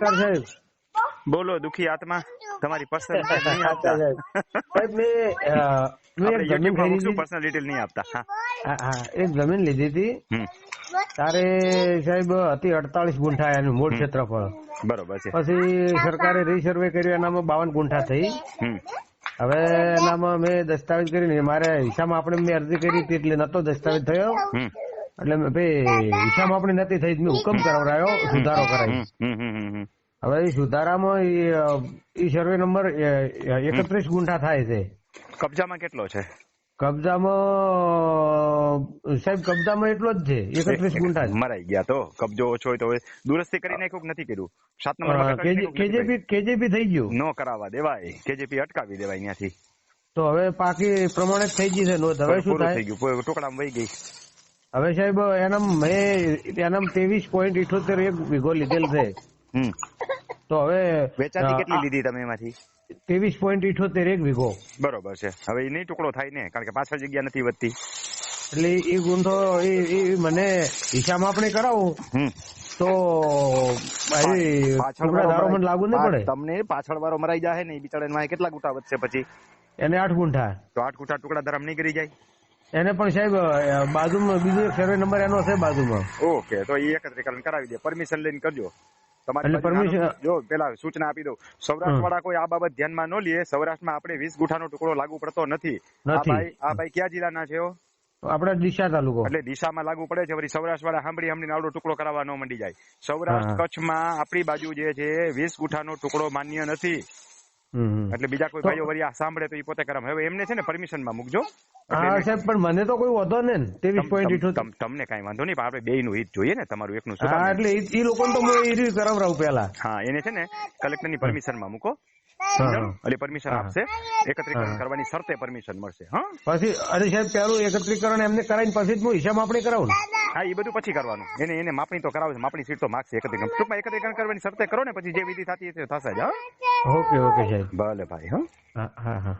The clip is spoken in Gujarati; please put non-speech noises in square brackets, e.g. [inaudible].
નમસ્કાર સાહેબ બોલો દુખી આત્મા. તમારી પર્સનલ [laughs] નહીં આપતા. સાહેબ સાહેબ મેં મેં જમીન ખરીદી પર્સનલ ડિટેલ નહીં આપતા. હા. હા હા એક જમીન લીધી હતી. તારે સાહેબ હતી અડતાલીસ ગુંઠા એનું મૂળ ક્ષેત્રફળ. બરોબર છે. પછી સરકારે રીસર્વે કર્યું એનામાં બાવન ગુંઠા થઈ. હવે એનામાં મેં દસ્તાવેજ કરીને મારે હિસાબમાં આપણે મેં અરજી કરી હતી એટલે નતો દસ્તાવેજ થયો. એટલે ભાઈ હિસાબ આપણી નથી થઈ મેં હુકમ કરાવડાયો સુધારો હમ. હવે એ સુધારામાં એ સર્વે નંબર એકત્રીસ ગુંઠા થાય છે. કબજામાં કેટલો છે? કબજામાં સાહેબ કબજામાં એટલો જ છે એકત્રીસ ગુંઠા મરાઈ ગયા તો કબજો ઓછો હોય તો દુરસ્તી કરી નાખ્યું કે નથી કર્યું. સાત નંબર કેજેપી કેજેપી થઈ ગયું. નો કરાવવા દેવાય કેજેપી અટકાવી દેવાય ત્યાંથી તો હવે પાકી પ્રમાણે થઈ ગઈ છે નોંધ. હવે શું થાય? થઈ ગયું ટુકડામાં વહી ગઈ. હવે સાહેબ એનામ મેં એનામ ત્રેવીસ પોઈન્ટ ઇઠોતેર એક વીઘો લીધેલ છે. તો હવે વેચાતી કેટલી લીધી તમે એમાંથી? ત્રેવીસ પોઈન્ટ ઇઠોતેર એક વીઘો. બરોબર છે. હવે એ નહીં ટુકડો થાય ને કારણ કે પાછળ જગ્યા નથી વધતી. એટલે એ ગુંઠો એ મને હિસાબ આપણે કરાવું. તો ટુકડા ધારો મને લાગુ નહીં પડે? તમને પાછળ વાળો મરાઈ જાય ને એ બિચારા કેટલા ગુટા વધશે પછી? એને આઠ ગુંઠા. તો આઠ ગુંઠા ટુકડા ધરામ નહીં કરી જાય? એને પણ સાહેબ બાજુમાં બીજો એક સર્વે નંબર એનો છે બાજુમાં. ઓકે તો એ એકત્રીકરણ કરાવી દે. પરમિશન લઈને કરજો. તમારી નાનું- જો પેલા સૂચના આપી દઉં. સૌરાષ્ટ્ર વાળા કોઈ આ બાબત ધ્યાનમાં ન લે. સૌરાષ્ટ્રમાં આપણે વીસ ગુઠાનો ટુકડો લાગુ પડતો નથી. આ ભાઈ આ ભાઈ કયા જિલ્લાના છે? આપડે ડીસા તાલુકો. એટલે દિશામાં લાગુ પડે છે. વળી સૌરાષ્ટ્ર વાળા સાંભળી સાંભળીને આવડો ટુકડો કરાવવા ન મંડી જાય. સૌરાષ્ટ્ર કચ્છમાં આપણી બાજુ જે છે વીસ ગુઠાનો ટુકડો માન્ય નથી. એટલે બીજા કોઈ ભાઈઓ આ સાંભળે તો એ પોતે કરમ હવે એમને છે ને પરમિશનમાં મૂકજો. હા સાહેબ પણ મને તો કોઈ વધો ને. ત્રેવીસ પોઈન્ટ ઇઠું તમને કઈ વાંધો નહીં પણ આપણે બે નું હિત જોઈએ ને તમારું એકનું શું હા એટલે એ લોકો તો હું એ રહ્યું રહું પેલા હા એને છે ને કલેક્ટરની પરમિશનમાં મૂકો. એટલે પરમિશન આપશે. એકત્રીકરણ કરવાની શરતે પરમિશન મળશે હા? પછી અરે સાહેબ પેલું એકત્રીકરણ એમને કરાવીને પછી જ હું હિસાબ આપણે કરાવું ને. હા એ બધું પછી કરવાનું. એને એને માપણી તો કરાવે છે માપણી સીટ તો માગશે એકત્રીકરણ ટૂંકમાં એકત્રીકરણ કરવાની શરતે કરો ને પછી જે વિધિ થતી હશે થશે જ હા. ઓકે ઓકે સાહેબ. ભલે ભાઈ હા. હા હા હા.